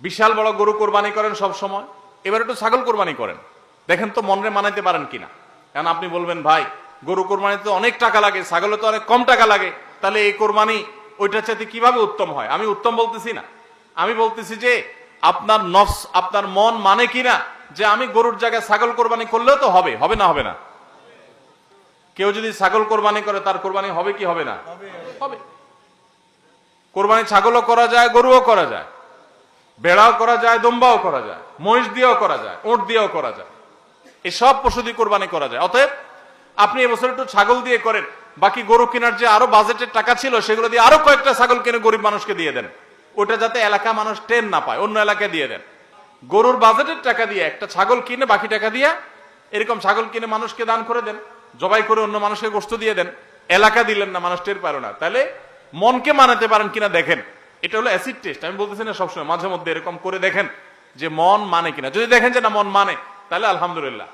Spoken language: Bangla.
বিশাল বড় গরু কোরবানি করেন সব সময়। এবার একটু ছাগল কোরবানি করেন। দেখেন তো মনে মানাইতে পারেন কিনা। কারণ আপনি বলবেন, ভাই, গরু কোরবানিতে তো অনেক টাকা লাগে, ছাগলে তো অনেক কম টাকা লাগে। তাহলে এই কোরবানি ওইটার চাইতে কীভাবে উত্তম হয়? আমি উত্তম বলতেছি না। আমি বলতেছি যে, আপনার নফস, আপনার মন মানে কিনা? যে আমি গরুর জায়গায় ছাগল কোরবানি করলেও তো হবে হবে না হবে না। কেউ যদি ছাগল কোরবানি করে, তার কোরবানি হবে কি হবে না? হবে। কোরবানি ছাগলও করা যায়, গরুও করা যায়। বেড়াও করা যায়, দম্বাও করা যায়, মহিষ দিয়েও করা যায় ওট দিয়েও করা যায়। এই সব পশু দিয়ে কোরবানি করা যায়। অতএব আপনি এবছর একটু ছাগল দিয়ে করেন। বাকি গরু কেনার যে আরও বাজেটের টাকা ছিল, সেগুলো দিয়ে আরও কয়েকটা ছাগল কিনে গরিব মানুষকে দিয়ে দেন। ওটা যাতে এলাকা মানুষ টেন না পায়, অন্য এলাকায় দিয়ে দেন। গরুর বাজেটের টাকা দিয়ে একটা ছাগল কিনে, বাকি টাকা দিয়ে এরকম ছাগল কিনে মানুষকে দান করে দেন, জবাই করে অন্য মানুষকে গোস্ত দিয়ে দেন। এলাকা দিলেন না, মানুষ টের পারো না। তাহলে মনকে মানাতে পারেন কিনা দেখেন। এটা হলো অ্যাসিড টেস্ট আমি বলতেছি না সবসময়, মাঝে মধ্যে এরকম করে দেখেন যে মন মানে কিনা। যদি দেখেন যে না, মন মানে তাহলে আলহামদুলিল্লাহ।